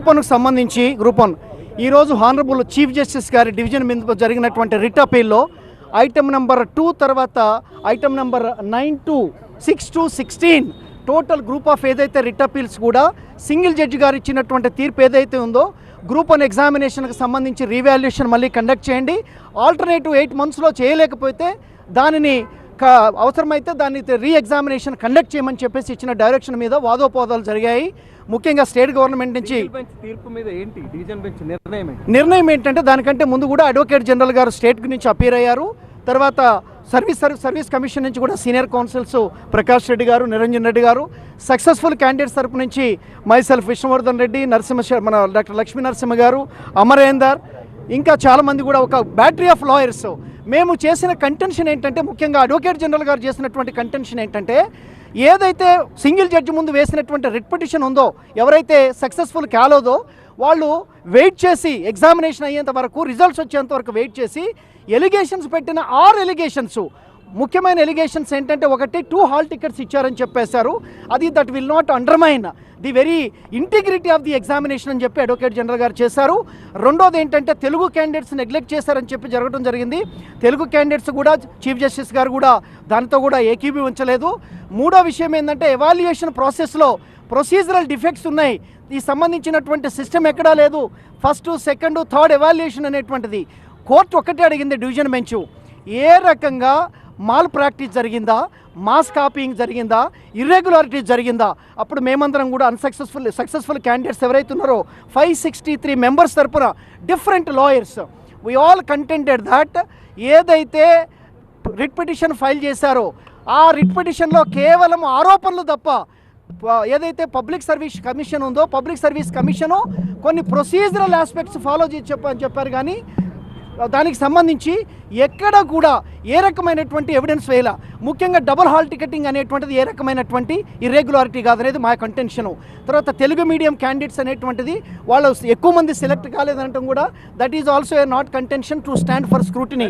Group వన్కు సంబంధించి group one ఈరోజు హానరబుల్ చీఫ్ జస్టిస్ గారి డివిజన్ మీద జరిగినటువంటి రిట్ అపీల్లో ఐటమ్ నెంబర్ టూ తర్వాత item number nine two six two sixteen total group of ఏదైతే రిట్ అపీల్స్ కూడా సింగిల్ జడ్జి గారు ఇచ్చినటువంటి తీర్పు ఏదైతే ఉందో గ్రూప్ వన్ ఎగ్జామినేషన్కి సంబంధించి రీవాల్యుయేషన్ మళ్ళీ కండక్ట్ చేయండి. ఆల్టర్నేటివ్ ఎయిట్ మంత్స్లో చేయలేకపోతే దానిని అవసరమైతే దాన్ని రీ ఎగ్జామినేషన్ కండక్ట్ చేయమని చెప్పేసి ఇచ్చిన డైరెక్షన్ మీద వాదోపోదాలు జరిగాయి. ముఖ్యంగా స్టేట్ గవర్నమెంట్ నుంచి తీర్పు మీద ఏంటి? డివిజన్ బెంచ్ నిర్ణయం నిర్ణయం ఏంటంటే దానికంటే ముందు కూడా అడ్వకేట్ జనరల్ గారు స్టేట్ నుంచి అపీర్ అయ్యారు. తర్వాత సర్వీస్ సర్వీస్ సర్వీస్ కమిషన్ నుంచి కూడా సీనియర్ కౌన్సిల్స్ ప్రకాష్ రెడ్డి గారు నిరంజన్ రెడ్డి గారు సక్సెస్ఫుల్ క్యాండిడేట్స్ తరపు నుంచి మైసెల్ఫ్ విష్ణువర్ధన్ రెడ్డి నరసింహ మన డాక్టర్ లక్ష్మీ నరసింహ గారు అమరేందర్ ఇంకా చాలామంది కూడా ఒక బ్యాటరీ ఆఫ్ లాయర్స్ మేము చేసిన కంటెన్షన్ ఏంటంటే ముఖ్యంగా అడ్వకేట్ జనరల్ గారు చేసినటువంటి కంటెన్షన్ ఏంటంటే ఏదైతే సింగిల్ జడ్జి ముందు వేసినటువంటి రిట్ పిటిషన్ ఉందో ఎవరైతే సక్సెస్ఫుల్ కాలేదో వాళ్ళు వెయిట్ చేసి ఎగ్జామినేషన్ అయ్యేంత వరకు రిజల్ట్స్ వచ్చేంత వరకు వెయిట్ చేసి ఎలిగేషన్స్ పెట్టిన ఆరు ఎలిగేషన్స్ ముఖ్యమైన ఎలిగేషన్స్ ఏంటంటే ఒకటి టూ హాల్ టికెట్స్ ఇచ్చారని చెప్పేశారు. అది that will not undermine the very integrity of the examination అని చెప్పి అడ్వకేట్ జనరల్ గారు చేశారు. రెండోది ఏంటంటే తెలుగు క్యాండిడేట్స్ నెగ్లెక్ట్ చేశారని చెప్పి జరగడం జరిగింది. తెలుగు క్యాండిడేట్స్ కూడా చీఫ్ జస్టిస్ గారు కూడా దానితో కూడా ఏకీభవించలేదు మూడో విషయం ఏంటంటే ఎవాల్యుయేషన్ ప్రాసెస్లో ప్రొసీజరల్ డిఫెక్ట్స్ ఉన్నాయి. ఈ సంబంధించినటువంటి సిస్టమ్ ఎక్కడా లేదు. ఫస్ట్ సెకండ్ థర్డ్ ఎవాల్యుయేషన్ అనేటువంటిది. కోర్టు ఒక్కటే అడిగింది డివిజన్ బెంచ్. ఏ రకంగా మాల్ ప్రాక్టీస్ జరిగిందా? మాస్ కాపీయింగ్ జరిగిందా? ఇర్రెగ్యులారిటీస్ జరిగిందా? అప్పుడు మేమందరం కూడా అన్సక్సెస్ఫుల్ సక్సెస్ఫుల్ క్యాండిడేట్స్ ఎవరైతే ఉన్నారో ఫైవ్ సిక్స్టీ త్రీ మెంబర్స్ తరపున different lawyers. We all contended that ఏదైతే రిట్ పిటిషన్ ఫైల్ చేశారో ఆ రిట్ పిటిషన్లో కేవలం ఆరోపణలు తప్ప ఏదైతే పబ్లిక్ సర్వీస్ కమిషన్ ఉందో పబ్లిక్ సర్వీస్ కమిషను కొన్ని ప్రొసీజరల్ ఆస్పెక్ట్స్ ఫాలో చేసి చెప్పని చెప్పారు కానీ దానికి సంబంధించి ఎక్కడ కూడా ఏ రకమైనటువంటి ఎవిడెన్స్ వేయాల. ముఖ్యంగా డబుల్ హాల్ టికెటింగ్ అనేటువంటిది ఏ రకమైనటువంటి ఇర్రెగ్యులారిటీ కాదనేది మా కంటెన్షను తర్వాత తెలుగు మీడియం క్యాండిడేట్స్ అనేటువంటిది వాళ్ళు ఎక్కువ మంది సెలెక్ట్ కాలేదనటం కూడా that is also a not contention to stand for scrutiny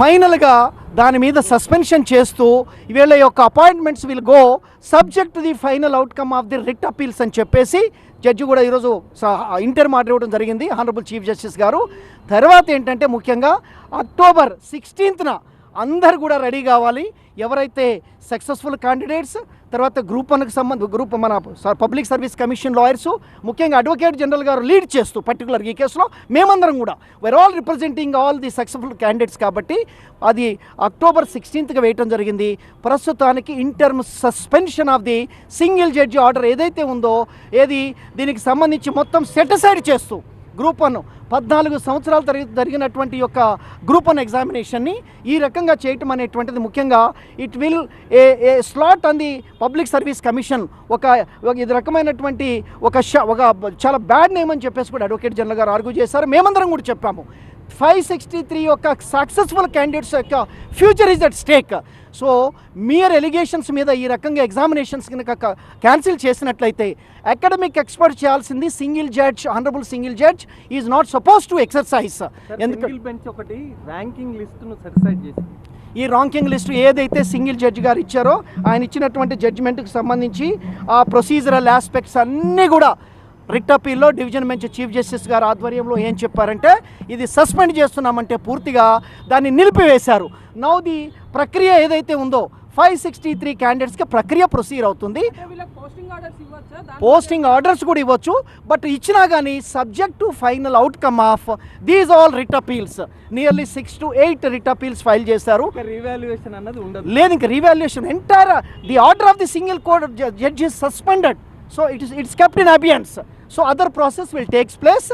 ఫైనల్గా దాని మీద సస్పెన్షన్ చేస్తూ వీళ్ళ యొక్క appointments will go subject the final outcome of the writ appeals అని చెప్పేసి జడ్జి కూడా ఈరోజు ఇంటర్ మాట ఇవ్వడం జరిగింది. హానరబుల్ చీఫ్ జస్టిస్ గారు. తర్వాత ఏంటంటే ముఖ్యంగా అక్టోబర్ సిక్స్టీన్త్న అందరు కూడా రెడీ కావాలి. ఎవరైతే సక్సెస్ఫుల్ క్యాండిడేట్స్ తర్వాత గ్రూప్ వన్కి సంబంధ గ్రూప్ మన పబ్లిక్ సర్వీస్ కమిషన్ లాయర్స్ ముఖ్యంగా అడ్వకేట్ జనరల్ గారు లీడ్ చేస్తూ పర్టికులర్ ఈ కేసులో మేమందరం కూడా. We're all representing all the successful candidates కాబట్టి అది అక్టోబర్ సిక్స్టీన్త్గా వేయటం జరిగింది. ప్రస్తుతానికి in terms suspension of the single judge order ఏదైతే ఉందో ఏది దీనికి సంబంధించి మొత్తం సెటిసైడ్ చేస్తూ గ్రూప్ వన్ పద్నాలుగు సంవత్సరాలు జరిగినటువంటి యొక్క గ్రూప్ వన్ ఎగ్జామినేషన్ని ఈ రకంగా చేయటం అనేటువంటిది ముఖ్యంగా it will a a slot on the public service commission. ఒక ఒక ఇది రకమైనటువంటి ఒక ఒక చాలా బ్యాడ్ నేమ్ అని చెప్పేసి కూడా అడ్వకేట్ జనరల్ గారు ఆర్గ్యూ చేశారు. మేమందరం కూడా చెప్పాము. ఫైవ్ సిక్స్టీ త్రీ యొక్క సక్సెస్ఫుల్ క్యాండిడేట్స్ యొక్క future is at stake. So mere allegations మీద ఈ రకంగా ఎగ్జామినేషన్స్ కనుక క్యాన్సిల్ చేసినట్లయితే అకాడమిక్ ఎక్స్పర్ట్ చేయాల్సింది single judge honourable single judge is not suppose to exercise ఎందుకంటే ఒకటి ర్యాంకింగ్ లిస్ట్ను సెటిసైడ్ చేసింది ఈ రాంకింగ్ లిస్టు ఏదైతే సింగిల్ జడ్జి గారు ఇచ్చారో ఆయన ఇచ్చినటువంటి జడ్జిమెంట్కి సంబంధించి ఆ ప్రొసీజరల్ ఆస్పెక్ట్స్ అన్నీ కూడా రిట్ అపీల్లో డివిజన్ బెంచ్ చీఫ్ జస్టిస్ గారు ఆధ్వర్యంలో ఏం చెప్పారంటే ఇది సస్పెండ్ చేస్తున్నామంటే పూర్తిగా దాన్ని నిలిపివేశారు. నౌ ది ప్రక్రియ ఏదైతే ఉందో ఫైవ్ సిక్స్టీ త్రీ క్యాండిడేట్స్కి ప్రక్రియ ప్రొసీడ్ అవుతుంది. పోస్టింగ్ ఆర్డర్స్ ఇవ్వచ్చా దాని పోస్టింగ్ ఆర్డర్స్ కూడా ఇవ్వచ్చు బట్ ఇచ్చినా కానీ subject to final outcome of these all writ appeals. Nearly six to eight writ appeals file చేశారు. రీవాల్యుయేషన్ అన్నది ఉండదు. లేదు ఇంకా revaluation entire the order of the single code judge is suspended so it is it's kept in abeyance so other process will takes place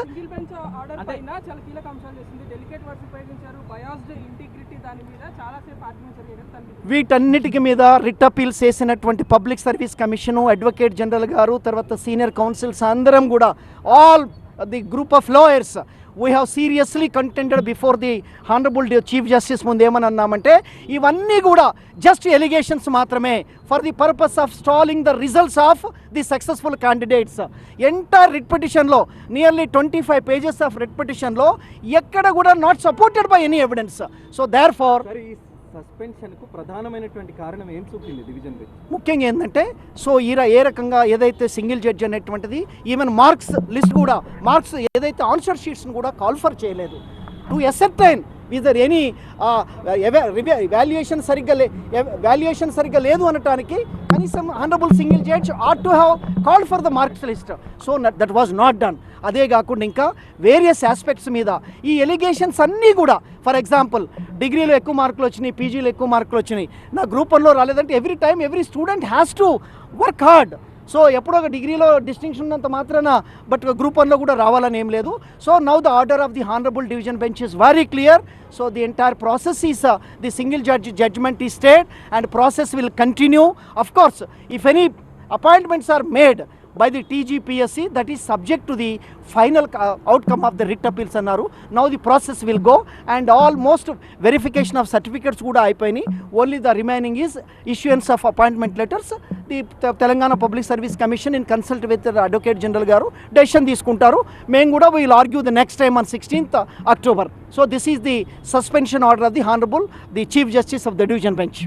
వీటన్నిటికి మీద writ appeals చేసినటువంటి public service commission advocate general గారు తర్వాత senior counsels అందరం కూడా all the group of lawyers we have seriously contented before the honourable chief justice ముందు ఏమని అన్నామంటే ఇవన్నీ కూడా జస్ట్ ఎలిగేషన్స్ మాత్రమే for the purpose of stalling the results of the successful candidates entire writ పిటిషన్లో nearly twenty five pages of writ పిటిషన్లో ఎక్కడ కూడా not supported by any evidence so therefore సస్పెన్షన్కు సస్పెన్షన్కు ప్రధానమైనటువంటి కారణం ఏం చూపింది డివిజన్ బెంచ్ ముఖ్యంగా ఏంటంటే సో ఈ ఏ రకంగా ఏదైతే సింగిల్ జడ్జి అనేటువంటిది ఈవెన్ మార్క్స్ లిస్ట్ కూడా మార్క్స్ ఏదైతే ఆన్సర్ షీట్స్ని కూడా కాల్ఫర్ చేయలేదు. To ascertain either any valuation సరిగ్గా లే వాల్యుయేషన్ సరిగ్గా లేదు అనటానికి కనీసం honourable single judge ought to have called for the marks list. So that was not done. అదే కాకుండా ఇంకా వేరియస్ ఆస్పెక్ట్స్ మీద ఈ ఎలిగేషన్స్ అన్నీ కూడా ఫర్ ఎగ్జాంపుల్ డిగ్రీలో ఎక్కువ మార్కులు వచ్చినాయి పీజీలో ఎక్కువ మార్కులు వచ్చినాయి. నా గ్రూప్ వన్లో రాలేదంటే every time every student has to work hard so ఎప్పుడో ఒక డిగ్రీలో డిస్టింక్షన్ ఉన్నంత మాత్రాన బట్ గ్రూప్ వన్లో కూడా రావాలని ఏం లేదు. So now the order of the honourable division bench is very clear so the entire process is the single judge judgement is stayed and process will continue of course if any appointments are made by the TGPSC that is subject to the final uh, outcome of the writ appeals అన్నారు. Now the process will go and almost verification of certificates కూడా అయిపోయినాయి. Only the remaining is issuance of appointment letters the Telangana public service commission in consult with advocate general గారు decision తీసుకుంటారు. మేము కూడా we'll argue the next time on sixteenth October so this is the suspension order of the honourable the chief justice of the division bench